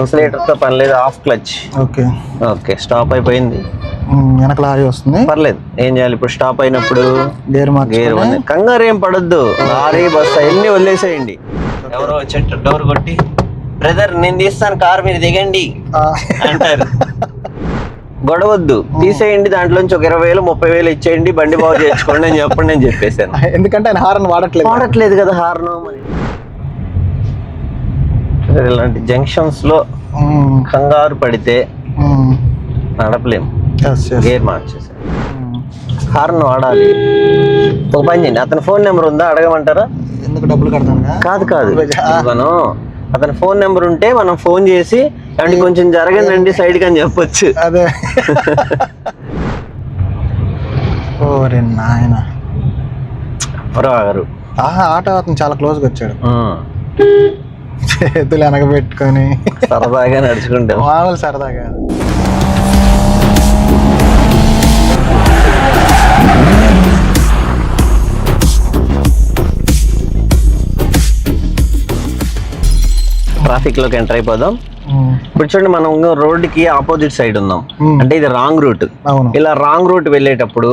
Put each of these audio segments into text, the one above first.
ఎక్సలేటర్తో పని లేదు half clutch. Okay. Okay stop అయిపోయింది. వెనక లారీ వస్తుంది. పర్లేదు ఏం చేయాలి? ఇప్పుడు స్టాప్ అయినప్పుడు గేర్ గేర్ కంగారు ఏం పడొద్దు లారీ బస్సు అన్ని వదిలేసేయండి. ఎవరో వచ్చేట డోర్ కొట్టి బ్రదర్ నేను తీస్తాను కార్ మీరు దిగండి. అంటారు. గొడవద్దు తీసేయండి దాంట్లోంచి ఒక ఇరవై వేలు ముప్పై వేలు ఇచ్చేయండి బండి బాగు చేసుకోండి అని చెప్పండి నేను చెప్పేశాను. ఎందుకంటే ఆయన హారన్ వాడట్లేదు. వాడట్లేదు కదా హార్న్ మరి. ఇలాంటి జంక్షన్స్లో కంగారు పడితే ఉమ్, నడపలేం. Yes, yes. గేర్ మార్చేసాను ఉమ్. హార్న్ వాడాలి. ఒక పని చేయండి. అతని ఫోన్ నెంబర్ ఉందా? అడగమంటారా? ఎందుకు డబ్బులు కడతాను కాదు కాదు. మనం అతని ఫోన్ నెంబర్ ఉంటే మనం ఫోన్ చేసి అంటే కొంచెం జరగండి సైడ్ అని చెప్పొచ్చు. అదే. ఓరే నాయన. ఎవరు ఆగరు. ఆహా ఆటో అతను చాలా క్లోజ్గా వచ్చాడు. చేతులు వెనకబెట్టుకొని సరదాగా నడుచుకుంటాం. మామూలు సరదాగా. ట్రాఫిక్లోకి ఎంటర్ అయిపోదాం. ఇప్పుడు చూడండి మనం రోడ్డుకి ఆపోజిట్ సైడ్ ఉన్నాం. అంటే ఇది రాంగ్ రూట్. ఇలా రాంగ్ రూట్ వెళ్ళేటప్పుడు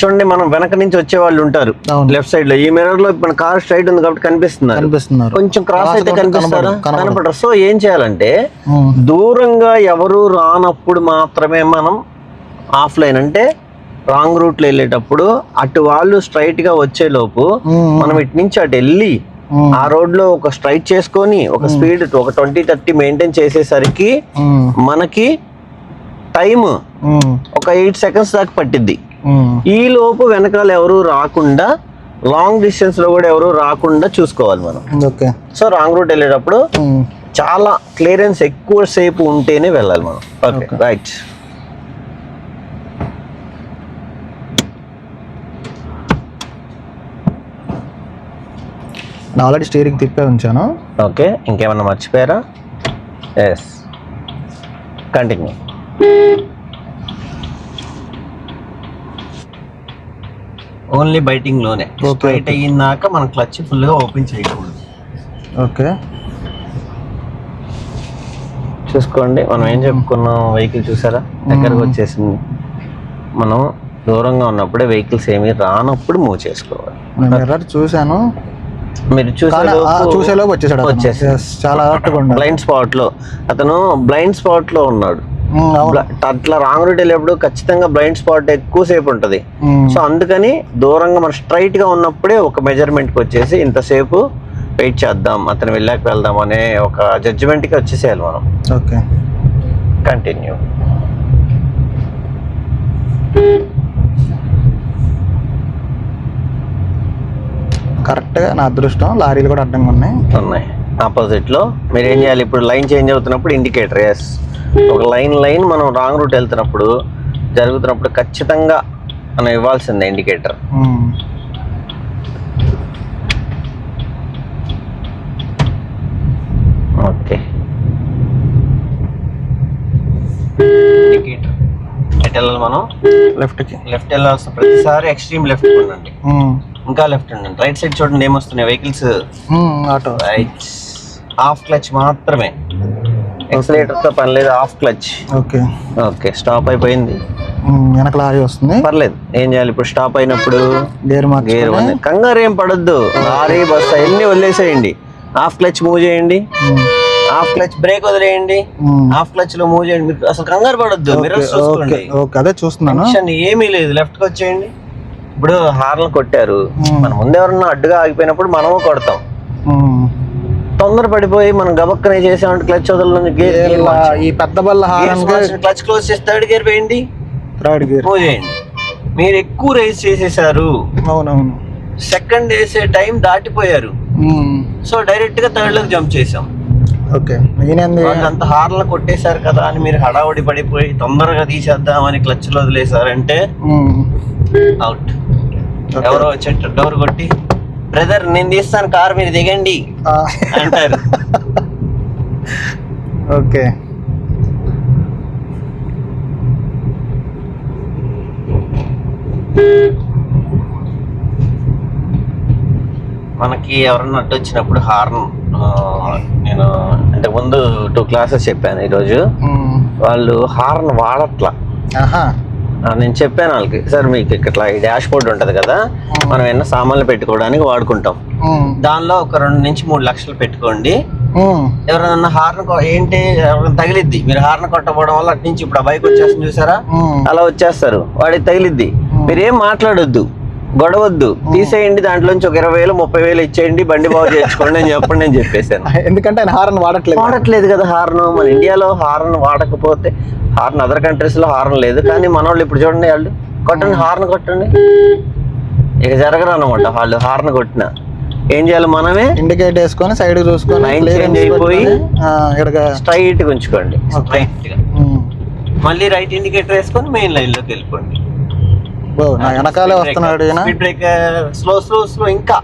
చూడండి మనం వెనక నుంచి వచ్చే వాళ్ళు ఉంటారు. లెఫ్ట్ సైడ్లో. ఈ మిర్రర్లో మన కార్ స్ట్రైట్ ఉంది కాబట్టి కనిపిస్తున్నారు. కనిపిస్తున్నారు. కొంచెం క్రాస్ అయితే కనిపిస్తారా. కనపడరు సో ఏం చేయాలంటే దూరంగా ఎవరు రానప్పుడు మాత్రమే మనం ఆఫ్లైన్ అంటే రాంగ్ రూట్లో వెళ్ళేటప్పుడు అటు వాళ్ళు స్ట్రైట్గా వచ్చే లోపు మనం ఇటు నుంచి అటు వెళ్ళి ఆ రోడ్లో ఒక స్ట్రైట్ చేసుకొని ఒక స్పీడ్ ఒక ట్వంటీ థర్టీ మెయింటైన్ చేసేసరికి మనకి టైం ఒక ఎయిట్ సెకండ్స్ దాకా పట్టిద్ది. ఈ లోపు వెనకాల ఎవరు రాకుండా లాంగ్ డిస్టెన్స్లో కూడా ఎవరు రాకుండా చూసుకోవాలి మనం. ఓకే. సో రాంగ్ రూట్ వెళ్ళేటప్పుడు చాలా క్లియరెన్స్ ఎక్కువ సేపు ఉంటేనే వెళ్ళాలి మనం. ఓకే. రైట్ ఆల్రెడీ స్టీరింగ్ తిప్పే ఉంచాను. ఓకే. ఇంకేమన్నా మర్చిపోయారా? ఎస్ కంటిన్యూ ఓన్లీ బైటింగ్లోనే స్ట్రైట్ అయ్యిందాక మనం క్లచ్ ఫుల్గా ఓపెన్ చేయకూడదు. ఓకే. చూసుకోండి మనం ఏం చెప్పుకున్నాం? వెహికల్ చూసారా? దగ్గరకు వచ్చేసింది. మనం దూరంగా ఉన్నప్పుడే వెహికల్స్ ఏమి రానప్పుడు మూవ్ చేసుకోవాలి. మిర్రర్ చూశాను. మీరు చూసే చూసేలోపు వచ్చేసాడు. వచ్చేసి చాలా బ్లైండ్ స్పాట్లో. అతను బ్లైండ్ స్పాట్లో ఉన్నాడు. అట్లా రాంగ్ రూట్ వెళ్ళేప్పుడు ఖచ్చితంగా బ్లైండ్ స్పాట్ ఎక్కువసేపు ఉంటది. సో అందుకని దూరంగా మనం స్ట్రైట్గా ఉన్నప్పుడే ఒక మెజర్మెంట్కి వచ్చేసి ఇంతసేపు వెయిట్ చేద్దాం అతను వెళ్ళాక వెళ్దాం అనే ఒక జడ్జిమెంట్కి వచ్చేసేయాలి మనం. ఓకే. కంటిన్యూ కరెక్ట్గా నా అదృష్టం లారీలు కూడా అడ్డంగా ఉన్నాయి. ఉన్నాయి. ఆపోజిట్లో. మీరు ఏం చేయాలి? ఇప్పుడు లైన్ చేంజ్ అవుతున్నప్పుడు ఇండికేటర్ ఎస్ ఒక లైన్ లైన్ మనం రాంగ్ రూట్ వెళ్తున్నప్పుడు జరుగుతున్నప్పుడు ఖచ్చితంగా మనం ఇవ్వాల్సిందే ఇండికేటర్ ఓకే ఇండికేటర్ ఎటు వెళ్ళాలి మనం? లెఫ్ట్కి లెఫ్ట్ వెళ్ళాల్సిన ప్రతిసారి ఎక్స్ట్రీమ్ లెఫ్ట్ ఉండండి ఉమ్, ఇంకా లెఫ్ట్ ఉండండి. రైట్ సైడ్ చూడండి ఏమొస్తున్నాయి? Vehicles auto right half clutch మాత్రమే. ఎక్సలేటర్తో పని లేదు half clutch. Okay. Okay stop అయిపోయింది. వెనక లారీ వస్తుంది. పర్లేదు ఏం చేయాలి ఇప్పుడు? స్టాప్ అయినప్పుడు గేర్ గేర్ కంగారు ఏం పడొద్దు. లారీ బస్సు అన్ని వదిలేసేయండి. హాఫ్ క్లచ్ మూవ్ చేయండి. హాఫ్ క్లచ్ బ్రేక్ వదిలేయండి. హాఫ్ క్లచ్లో మూవ్ చేయండి. మీరు అసలు కంగారు పడొద్దు. మిర్రర్స్ ఓకే చూసుకోండి. ఓకే అదే చూస్తున్నాను. ఏమీ లేదు. లెఫ్ట్కి వచ్చేయండి. ఇప్పుడు హార్న్ కొట్టారు. మన ముందు ఎవరన్నా అడ్డుగా ఆగిపోయినప్పుడు మనము కొడతాం. తొందర పడిపోయి మనం గబక్కనే చేసామంటే క్లచ్ వదలని గేర్ ఈ పెద్ద బల్ల క్లచ్ క్లోజ్ చేసి థర్డ్ గేర్ వేయండి. Third gear. చేయండి. మీరు ఎక్కువ రేస్ చేసేసారు. అవునవును. సెకండ్ వేసే టైం దాటిపోయారు. సో డైరెక్ట్గా థర్డ్లోకి జంప్ చేసాం. ఓకే. అంత హార్లు కొట్టేశారు కదా అని మీరు హడావుడి పడిపోయి తొందరగా తీసేద్దామని క్లచ్లో వదిలేశారంటే ఉమ్, అవుట్. ఎవరో వచ్చేట డోర్ కొట్టి బ్రదర్ నేను తీస్తాను కార్ మీరు దిగండి. అంటారు. ఓకే. మనకి ఎవరన్నా అడ్డు వచ్చినప్పుడు హార్న్ నేను అంటే ముందు టూ క్లాసెస్ చెప్పాను ఈరోజు. వాళ్ళు హార్న్ వాడట్లా. నేను చెప్పాను వాళ్ళకి. సార్ మీకు ఇట్లా ఈ డాష్ బోర్డ్ ఉంటుంది కదా మనం ఎన్న సామాన్లు పెట్టుకోవడానికి వాడుకుంటాం. దానిలో ఒక రెండు నుంచి మూడు లక్షలు పెట్టుకోండి. ఎవరైనా హార్న్ ఏంటి ఎవరైనా తగిలిద్ది. మీరు హార్న్ కొట్టకపోవడం వల్ల అటు నుంచి ఇప్పుడు ఆ బైక్ వచ్చేస్తుంది చూసారా. అలా వచ్చేస్తారు. వాడికి తగిలిద్ది. మీరు ఏం మాట్లాడొద్దు. గొడవద్దు. తీసేయండి దాంట్లోంచి ఒక ఇరవై వేలు ముప్పై వేలు ఇచ్చేయండి బండి బాగు చేయించుకోండి అని చెప్పండి నేను చెప్పేశాను. ఎందుకంటే ఆయన హారన్ వాడట్లేదు. వాడట్లేదు కదా హార్న్. మన ఇండియాలో హార్న్ వాడకపోతే హార్న్ అదర్ కంట్రీస్లో హార్న్ లేదు. కానీ మన వాళ్ళు ఇప్పుడు చూడండి వాళ్ళు. కొట్టండి హార్న్ కొట్టండి. ఇక జరగరు అనమాట వాళ్ళు హార్న్ కొట్టిన. ఏం చేయాలి మనమే? ఇండికేట్ వేసుకొని సైడ్ చూసుకొని change అయిపోయి, స్ట్రైట్గా ఉంచుకోండి. స్ట్రైట్గా. మళ్ళీ రైట్ ఇండికేటర్ వేసుకొని మెయిన్ లైన్లోకి వెళ్ళిపోండి. నా వెనకాలే వస్తున్నాడు ఈయన. Speed brake slow slow slow ఇంకా.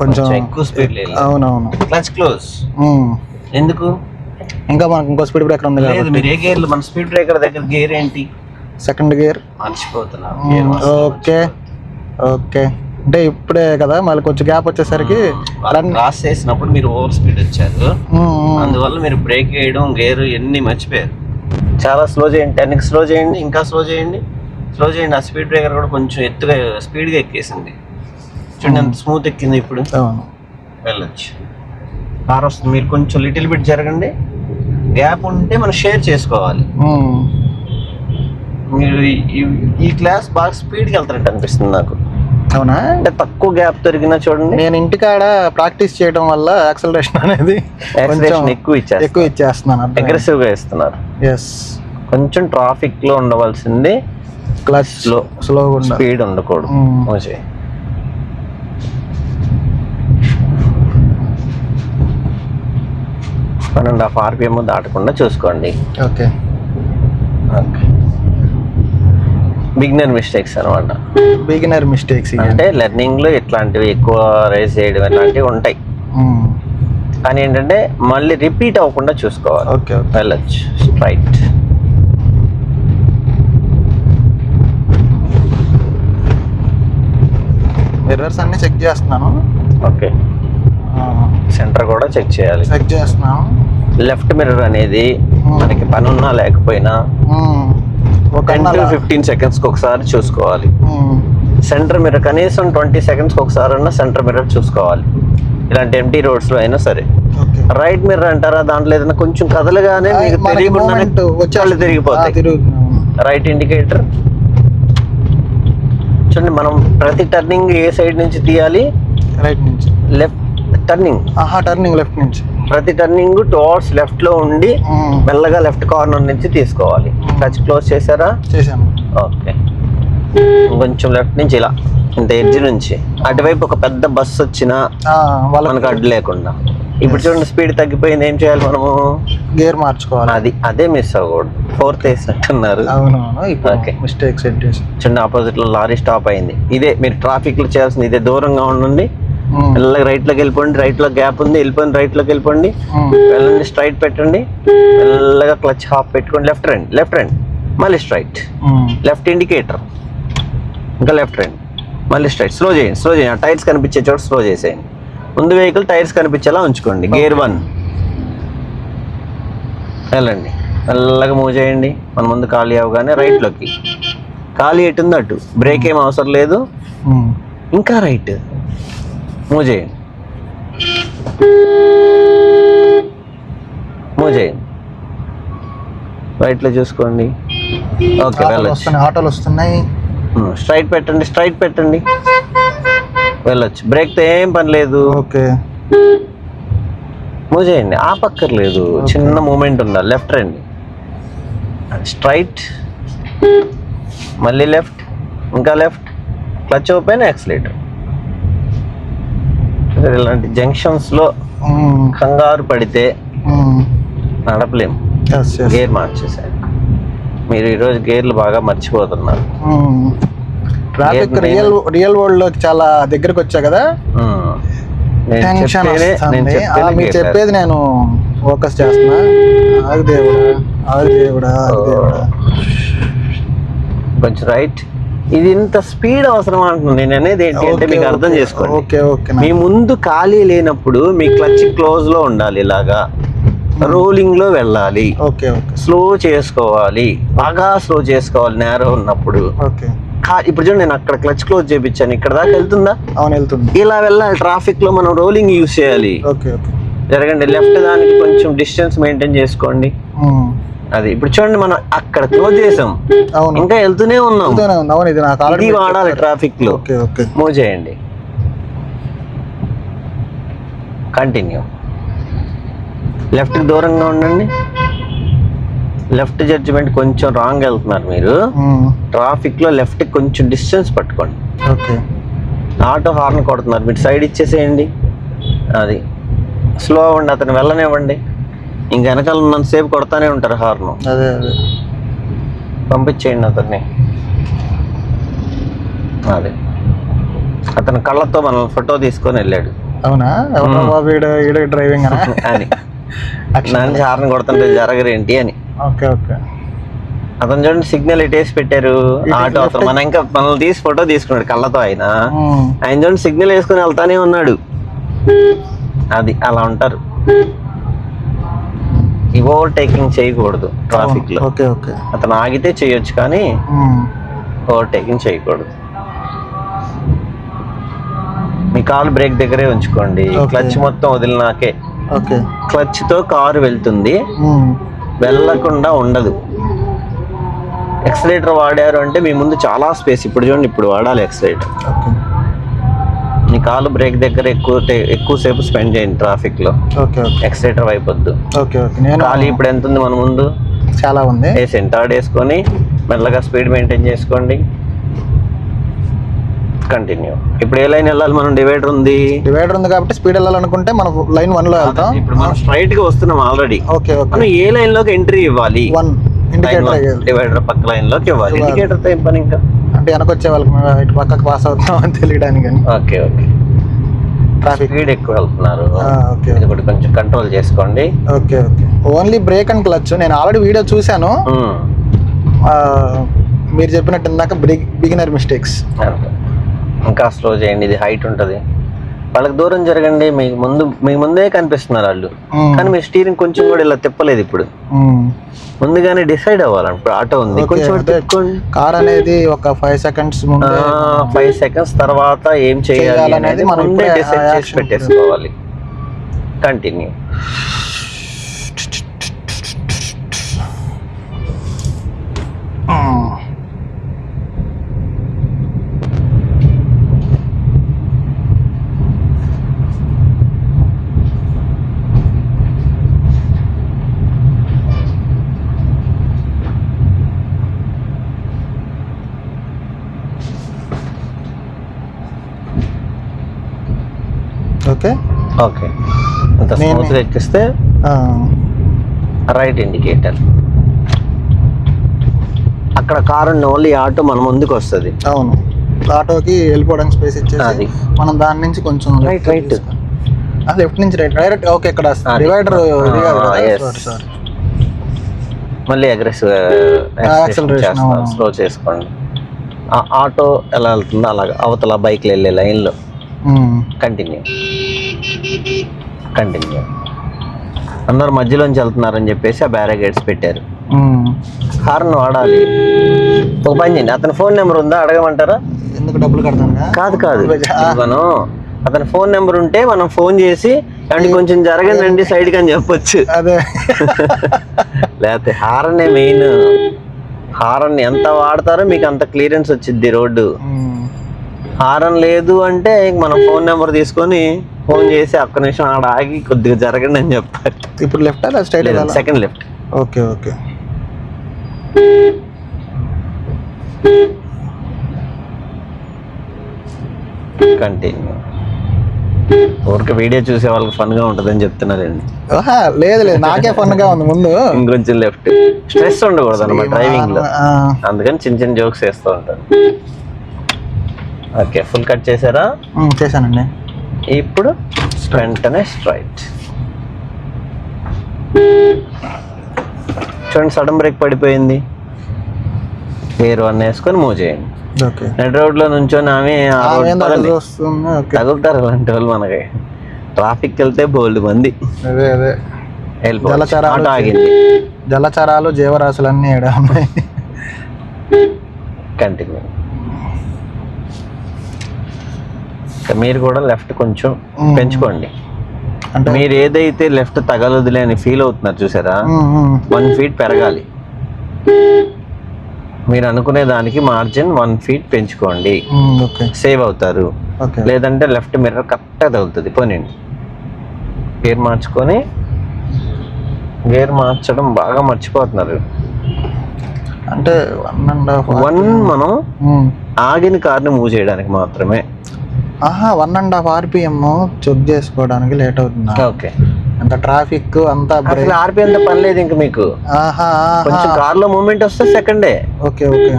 కొంచెం ఎక్కువ స్పీడ్ లేదు. అవునవును. Clutch close. ఎందుకు? ఇంకా మనకు ఇంకో స్పీడ్ బ్రేకర్ ఉంది లేదు మీరు ఏ గేర్ మన స్పీడ్ బ్రేకర్ దగ్గర గేర్ ఏంటి? సెకండ్ గేర్ మాత్రం ఓకే. ఓకే. అంటే ఇప్పుడే కదా మళ్ళీ కొంచెం గ్యాప్ వచ్చేసరికి క్రాస్ చేసినప్పుడు మీరు ఓవర్ స్పీడ్ వచ్చారు. అందువల్ల మీరు బ్రేక్ వేయడం గేర్ ఎన్ని మర్చిపోయారు? చాలా స్లో చేయండి. టెన్కి స్లో చేయండి ఇంకా స్లో చేయండి. స్లో చేయండి. ఆ స్పీడ్ బ్రేకర్ కూడా కొంచెం ఎత్తుగా స్పీడ్గా ఎక్కేసింది. చూడండి ఎంత స్మూత్ ఎక్కింది ఇప్పుడు. వెళ్ళొచ్చు. కార్ వస్తుంది. మీరు కొంచెం లిటిల్ బిట్ జరగండి. గ్యాప్ ఉంటే మనం షేర్ చేసుకోవాలి. మీరు ఈ క్లాస్ బాగా స్పీడ్కి వెళ్తారంట అనిపిస్తుంది నాకు. అవునా? అంటే తక్కువ గ్యాప్ దొరికినా చూడండి. నేను ఇంటికాడ ప్రాక్టీస్ చేయడం వల్ల యాక్సలరేషన్ అనేది ఎక్కువ ఇచ్చేస్తారు ఎక్కువ ఇచ్చేస్తున్నాను అగ్రెసివ్గా ఇస్తున్నారు. ఎస్ కొంచెం ట్రాఫిక్లో ఉండవలసింది క్లచ్ స్లో స్లోగా స్పీడ్ ఉండకూడదు. మోసే వన్ అండ్ హాఫ్ ఆర్పిఎం దాటకుండా చూసుకోండి. ఓకే బిగినర్ మిస్టేక్స్ అనమాట బిగినర్ మిస్టేక్స్ అంటే లెర్నింగ్లో ఇట్లాంటివి ఎక్కువ రేస్ చేయడం ఇలాంటివి ఉంటాయి. కానీ ఏంటంటే మళ్ళీ రిపీట్ అవ్వకుండా చూసుకోవాలి. ఓకే వెళ్ళచ్చు స్ట్రైట్ మిర్రర్స్ అన్ని చెక్ చేస్తున్నాను. ఓకే సెంటర్ కూడా చెక్ చేయాలి. చెక్ చేస్తున్నాను. లెఫ్ట్ మిర్రర్ అనేది మనకి పని ఉన్నా లేకపోయినా. ఒక టెన్ టు. ఫిఫ్టీన్ సెకండ్స్కి ఒకసారి చూసుకోవాలి. సెంటర్ మిర్రర్ కనీసం ట్వంటీ సెకండ్స్కి ఒకసారి అన్న సెంటర్ మిర్రర్ చూసుకోవాలి. ఇలాంటి ఎంటీ రోడ్స్లో అయినా సరే. రైట్ మిర్రర్ అంటారా దాంట్లో ఏదైనా కొంచెం కదలగానే మీకు తెలియకుండానే ఆ, తిరిగిపోతాయి. రైట్ ఇండికేటర్ చూడండి మనం ప్రతి టర్నింగ్ ఏ సైడ్ నుంచి తీయాలి? రైట్ నుంచి. లెఫ్ట్ టర్నింగ్ ఆహా టర్నింగ్ లెఫ్ట్ నుంచి. ప్రతి టర్నింగ్ టువర్డ్స్ లెఫ్ట్లో ఉండి. మెల్లగా లెఫ్ట్ కార్నర్ నుంచి తీసుకోవాలి. టచ్ క్లోజ్ చేశారా? ఓకే. కొంచెం లెఫ్ట్ నుంచి ఇలా ఇంత ఎడ్జ్ నుంచి. అటువైపు ఒక పెద్ద బస్ వచ్చినా మనకు అడ్డు లేకుండా. ఇప్పుడు చూడండి స్పీడ్ తగ్గిపోయింది ఏం చేయాలి మనము? గేర్ మార్చుకోవాలి. అది అదే మిస్ అవ్వకూడదు. ఫోర్త్ వేసినట్టున్నారు. Okay. మిస్టేక్ సెట్ చేసి చూడండి ఆపోజిట్లో లారీ స్టాప్ అయింది. ఇదే మీరు ట్రాఫిక్లో చేయాల్సింది ఇదే దూరంగా ఉండండి. మెల్లగా రైట్లోకి వెళ్ళిపోండి రైట్లో గ్యాప్ ఉంది వెళ్ళిపోండి రైట్లోకి వెళ్ళిపోండి. వెళ్ళండి స్ట్రైట్ పెట్టండి. మెల్లగా క్లచ్ హాఫ్ పెట్టుకోండి లెఫ్ట్ రండి లెఫ్ట్ రండి మళ్ళీ స్ట్రైట్. లెఫ్ట్ ఇండికేటర్ ఇంకా లెఫ్ట్ రండి మళ్ళీ స్ట్రైట్ స్లో చేయండి స్లో చేయండి. టైర్స్ కనిపించే చోట స్లో చేసేయండి. ముందు వెహికల్ టైర్స్ కనిపించేలా ఉంచుకోండి. గేర్ వన్ వెళ్ళండి. మెల్లగా మూవ్ చేయండి. మన ముందు ఖాళీ అవగానే రైట్లోకి ఖాళీ ఎటు ఉంది అటు? బ్రేక్ ఏం అవసరం లేదు. ఇంకా రైట్ మూవ్ చేయండి రైట్లో చూసుకోండి. ఓకే వెళ్ళొచ్చు. ఆటోలు వస్తున్నాయి. స్ట్రైట్ పెట్టండి స్ట్రైట్ పెట్టండి. వెళ్ళొచ్చు. బ్రేక్తో ఏం పని లేదు. ఓకే మూవ్ చేయండి ఆపక్కర్లేదు. చిన్న మూమెంట్ ఉండాలి. లెఫ్ట్ రండి. స్ట్రైట్ మళ్ళీ లెఫ్ట్ ఇంకా లెఫ్ట్ క్లచ్ ఓపెన్ యాక్సిలేటర్ ఇలాంటి జంక్షన్స్లో. కంగారు పడితే ఉమ్. నడపలేం Yes, yes. గేర్ మార్చేసారు మీరు ఈరోజు గేర్లు బాగా మర్చిపోతున్నారు. ట్రాఫిక్ రియల్ రియల్ వరల్డ్లోకి చాలా దగ్గరకు వచ్చా కదా? టెన్షన్ మీరు చెప్పేది నేను ఫోకస్ చేస్తున్నా. ఆగు దేవుడా ఆగు దేవుడా ఆగు దేవుడా. కొంచెం రైట్ ఇది ఇంత స్పీడ్ అవసరం అంటున్నాను. నేను అనేది ఏంటి అంటే మీకు అర్థం చేసుకోండి. ఓకే ఓకే మీ ముందు ఖాళీ లేనప్పుడు మీ క్లచ్ క్లోజ్లో ఉండాలి ఇలాగా. రోలింగ్లో వెళ్ళాలి. Okay okay. స్లో చేసుకోవాలి. బాగా స్లో చేసుకోవాలి నేరో ఉన్నప్పుడు. ఓకే. ఇప్పుడు చూడండి నేను అక్కడ క్లచ్ క్లోజ్ చేపించాను. ఇక్కడ దాకా వెళ్తుందా? అవును వెళ్తుంది. ఇలా వెళ్ళాలి ట్రాఫిక్లో మనం రోలింగ్ యూస్ చేయాలి. Okay okay. జరగండి లెఫ్ట్ దానికి కొంచెం డిస్టెన్స్ మెయింటైన్ చేసుకోండి. ఉమ్. అది ఇప్పుడు చూడండి మనం అక్కడ క్లోజ్ చేసాం. అవును. ఇంకా వెళ్తూనే ఉన్నాం. అవును ఇది నాకు ఆల్రెడీ వాడాలి ట్రాఫిక్లో ఓకే ఓకే. మూవ్ చేయండి. కంటిన్యూ లెఫ్ట్ దూరంగా ఉండండి. లెఫ్ట్ జడ్జిమెంట్ కొంచెం రాంగ్ వెళ్తున్నారు మీరు. ట్రాఫిక్లో లెఫ్ట్ కొంచెం డిస్టెన్స్ పట్టుకోండి. ఓకే. ఆటో హార్న్ కొడుతున్నారు. మీరు సైడ్ ఇచ్చేసేయండి. అది. స్లో అవ్వండి అతను వెళ్ళనివ్వండి. ఇంక వెనకాల ఉన్నంతసేపు కొడతానే ఉంటారు హార్న్ అదే అదే. పంపించేయండి అతన్ని. అది. అతను కళ్ళతో మనం ఫోటో తీసుకొని వెళ్ళాడు. అవునా? ఎవరో బాబు ఈడ డ్రైవింగ్ అనా. నన్ను హార్న్ కొడుతుంటే జరగరేంటి అని. Okay okay. అతను చూడండి సిగ్నల్ ఇటేసి పెట్టారు. ఆటో అతను. మన ఇంకా మనల్ని తీసి ఫోటో తీసుకున్నాడు కళ్ళతో ఆయన. ఆయన చూడండి సిగ్నల్ వేసుకొని వెళ్తానే ఉన్నాడు. అది అలా ఉంటారు. ఓవర్ టేకింగ్ చేయకూడదు ట్రాఫిక్లో. Okay okay. అతను ఆగితే చేయొచ్చు కానీ ఉమ్. ఓవర్ టేకింగ్ చేయకూడదు. మీ కాలు బ్రేక్ దగ్గరే ఉంచుకోండి. క్లచ్ మొత్తం వదిలినాకే. ఓకే. క్లచ్తో కారు వెళ్తుంది. ఉమ్. వెళ్ళకుండా ఉండదు. ఎక్సలేటర్ వాడారు అంటే మీ ముందు చాలా స్పేస్ ఇప్పుడు చూడండి ఇప్పుడు వాడాలి ఎక్సలేటర్ ఓకే. మీ కాలు బ్రేక్ దగ్గర ఎక్కువ టే- ఎక్కువసేపు స్పెండ్ చేయండి ట్రాఫిక్లో ఓకే ఓకే. ఎక్సలేటర్ వద్దు ఓకే ఓకే. నేను ఖాళీ ఇప్పుడు ఎంత ఉంది మన ముందు? చాలా ఉంది. వేసేయండి థర్డ్ వేసుకొని మెల్లగా స్పీడ్ మెయింటైన్ చేసుకోండి. కంటిన్యూ. ఇప్పుడు ఏ లైన్ వెళ్ళాలి? మనం డివైడర్ ఉంది. డివైడర్ ఉంది కాబట్టి స్పీడ్ వెళ్ళాలనుకుంటే మనం లైన్ వన్లో వెళ్తాం. ఇప్పుడు మనం స్ట్రైట్గా వస్తున్నాం ఆల్రెడీ. Okay okay. మనం ఏ లైన్లోకి ఎంట్రీ ఇవ్వాలి? వన్. ఇండికేటర్ డివైడర్ పక్క లైన్లోకి ఇవ్వాలి. ఇవ్వాలి. ఇండికేటర్తో ఏం పని ఇంకా? అంటే వెనకొచ్చే వాళ్ళకి మేము ఇటు పక్కకు పాస్ అవుతాం అని తెలియడానికి ఓకే ఓకే. ట్రాఫిక్ స్పీడ్ ఎక్కువ వెళ్తున్నారు. ఓకే ఇది కూడా కొంచెం కంట్రోల్ చేసుకోండి. Okay okay. Only brake and clutch నేను ఆల్రెడీ వీడియో చూశాను. మీరు చెప్పినట్టు ఇందాక బిగినర్ మిస్టేక్స్. ఇంకా స్లో చేయండి. ఇది హైట్ ఉంటది. వాళ్ళకి దూరం జరగండి మీకు ముందు మీ ముందే కనిపిస్తున్నారు వాళ్ళు. కానీ మీ స్టీరింగ్ కొంచెం కూడా ఇలా తిప్పలేదు ఇప్పుడు. ముందుగానే డిసైడ్ అవ్వాలి ఇప్పుడు ఆటో ఉంది. కొంచెం కార్ అనేది ఒక ఫైవ్ సెకండ్స్ ఫైవ్ సెకండ్స్ తర్వాత ఏం చేయాలి అనేది మనం డిసైడ్ చేసి పెట్టేసుకోవాలి. Continue okay. ఓకే అంత నేను- స్మూత్గా ఎక్కిస్తే రైట్ ఇండికేటర్ అక్కడ కారు ఓన్లీ ఆటో మన ముందుకు వస్తుంది. అవును. ఆటోకి వెళ్ళిపోవడానికి స్పేస్ అది. ఇచ్చేసి మనం దాని నుంచి కొంచెం Right, right. లెఫ్ట్ నుంచి రైట్ డైరెక్ట్ ఓకే ఇక్కడ. డివైడర్. సారీ మళ్ళీ అగ్రెసివ్. స్లో చేసుకోండి. ఆటో ఎలా వెళ్తుందో అలాగా అవతల బైక్లు వెళ్ళే లైన్లో కంటిన్యూ కంటిన్యూ అందరు మధ్యలోంచి వెళ్తున్నారని చెప్పేసి ఆ బ్యారగేట్స్ పెట్టారు. హార్న్ వాడాలి. ఒక పని చేయండి. అతని ఫోన్ నెంబర్ ఉందా? అడగమంటారా? ఎందుకు డబ్బులు కడతాను కాదు కాదు. మనం అతని ఫోన్ నెంబర్ ఉంటే మనం ఫోన్ చేసి అంటే కొంచెం జరగండి సైడ్ అని చెప్పొచ్చు. అదే. లేకపోతే హారనే మెయిన్ హారన్ ఎంత వాడతారో మీకు అంత క్లియరెన్స్ వచ్చింది రోడ్డు. ఉమ్. హారన్ లేదు అంటే మనం ఫోన్ నెంబర్ తీసుకొని ఫోన్ చేసి ఒక్క నిమిషం ఆడ ఆగి కొద్దిగా జరగండి అని చెప్తారు. ఇప్పుడు లెఫ్ట్ అలా straight second left okay okay. Continue ఊరికి వీడియో చూసే వాళ్ళకి ఫన్గా ఉంటుందని చెప్తున్నారండి. ఆహా, లేదు లేదు నాకే ఫన్గా ఉంది ముందు. ఇంకొంచెం లెఫ్ట్ స్ట్రెస్ ఉండకూడదు అనమాట డ్రైవింగ్లో. అందుకని చిన్న చిన్న జోక్స్ వేస్తూ ఉంటారు ఓకే ఫుల్ కట్ చేశారా చేశానండి. ఇప్పుడు వెంటనే స్ట్రైట్. చూడండి సడన్ బ్రేక్ పడిపోయింది. గేర్ వన్ వేసుకొని మూవ్ చేయండి. ఓకే. నడి రోడ్లో నుంచొని ఆమె తగులుతారు అలాంటి వాళ్ళు మనకి. ట్రాఫిక్ వెళ్తే బోల్డ్ మంది. అదే అదే. వెళ్ళిపోవచ్చు జలచరాలు ఆగింది. జలచరాలు జీవరాశులు అన్నీ ఈడ ఉన్నాయి కంటిన్యూ మీరు కూడా లెఫ్ట్ కొంచెం. పెంచుకోండి. అంటే మీరు ఏదైతే లెఫ్ట్ తగలదులే అని ఫీల్ అవుతున్నారు చూసారా? వన్ ఫీట్ పెరగాలి. మీరు అనుకునే దానికి మార్జిన్ వన్ ఫీట్ పెంచుకోండి. సేవ్ అవుతారు. లేదంటే లెఫ్ట్ మిర్రర్ కరెక్ట్గా తగులుతుంది. పోనండి గేర్ మార్చుకొని గేర్ మార్చడం బాగా మర్చిపోతున్నారు. అంటే వన్ అండ్ వన్ మనం ఆగిన కార్ని మూవ్ చేయడానికి మాత్రమే. ఆహా one and half RPM check చేసుకోవడానికి లేట్ అవుతుందా? ఓకే. అంత ట్రాఫిక్ అంతా ఆర్పిఎం పని లేదు ఇంక మీకు. ఆహా కొంచెం ఆహా. కార్లో మూమెంట్ వస్తే సెకండే ఓకే ఓకే.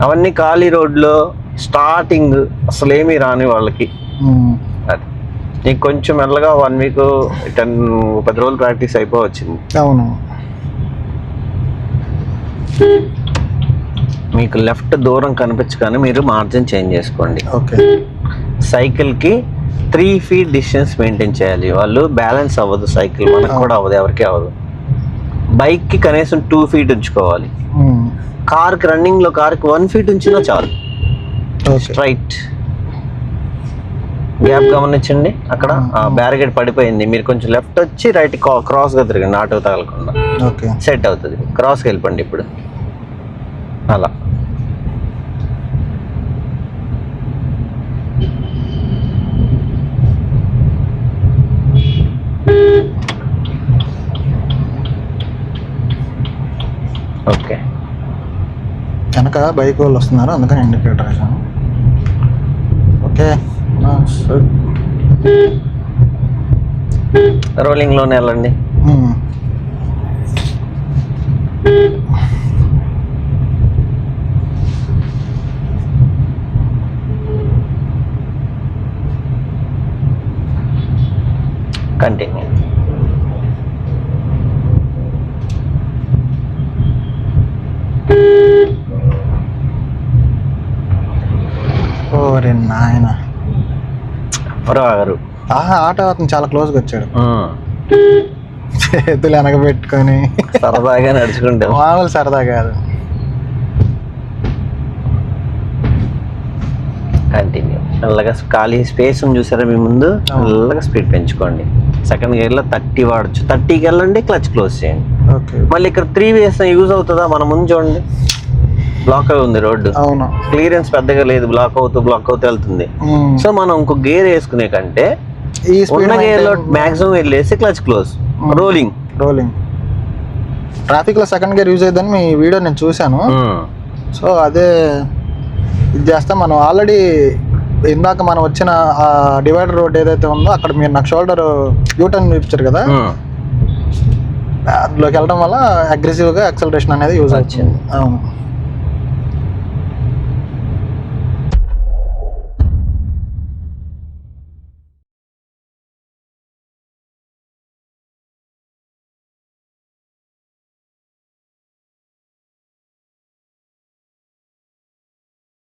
అవన్నీ ఖాళీ రోడ్లో స్టార్టింగ్ అసలు ఏమీ రాని వాళ్ళకి. అది. నీకు కొంచెం మెల్లగా వన్ వీక్ టెన్ పది రోజులు ప్రాక్టీస్ అయిపోవచ్చింది. అవును. మీకు లెఫ్ట్ దూరం కనిపించగానే మీరు మార్జిన్ చేంజ్ చేసుకోండి. ఓకే. సైకిల్కి త్రీ ఫీట్ డిస్టెన్స్ మెయింటైన్ చేయాలి. వాళ్ళు బ్యాలెన్స్ అవ్వదు సైకిల్ మనకు కూడా అవ్వదు ఎవరికి అవ్వదు. బైక్కి కనీసం టూ ఫీట్ ఉంచుకోవాలి. కార్కి రన్నింగ్లో కార్కి వన్ ఫీట్ ఉంచినా చాలు. స్ట్రైట్ గ్యాప్ గమనించండి. అక్కడ బ్యారిగేడ్ పడిపోయింది. మీరు కొంచెం లెఫ్ట్ వచ్చి రైట్ క్రాస్గా తిరగండి. ఆటో తగలకుండా. ఓకే సెట్ అవుతుంది. క్రాస్కి వెళ్ళిపోండి ఇప్పుడు. అలా. ఓకే. వెనక బైక్ వాళ్ళు వస్తున్నారు అందుకని ఇండికేటర్ వేసాను ఓకే. రోలింగ్లోనే వెళ్ళండి ఉమ్, కంటిన్యూ ఓరే నాయన ఎవరు ఆగరు ఆహా ఆటో అతను చాలా క్లోజ్గా వచ్చాడు. చేతులు వెనక పెట్టుకొని సరదాగా నడుచుకుంటాం. మామూలు సరదా కాదు. కంటిన్యూ ఖాళీ స్పేస్ చూసారా మీ ముందు? మెల్లగా స్పీడ్ పెంచుకోండి. సెకండ్ గేర్లో థర్టీ వాడచ్చు. థర్టీకి వెళ్ళండి క్లచ్ క్లోజ్ చేయండి. ఓకే మళ్ళీ ఇక్కడ త్రీ వేస్ యూజ్ అవుతుందా? మన ముందు చూడండి. బ్లాక్ అయి ఉంది రోడ్డు. అవును. క్లియరెన్స్ పెద్దగా లేదు. బ్లాక్ అవుతూ బ్లాక్ అవుతూ వెళ్తుంది. సో మనం ఇంకో గేర్ వేసుకునే కంటే ఈ స్పీడ్ ఉన్న గేర్లో మాక్సిమం వెళ్ళేసి క్లచ్ క్లోజ్ రోలింగ్ రోలింగ్ ట్రాఫిక్లో సెకండ్ గేర్ యూజ్ అయ్యిందని మీ వీడియో నేను చూశాను. సో అదే ఇది చేస్తే మనం ఆల్రెడీ ఇందాక మనం వచ్చిన ఆ డివైడర్ రోడ్ ఏదైతే ఉందో అక్కడ మీరు నాకు షోల్డర్ యూటర్న్ చూపించారు కదా? అందులోకి వెళ్ళడం వల్ల అగ్రెసివ్గా యాక్సలరేషన్ అనేది యూజ్ అవుతుంది. అవును.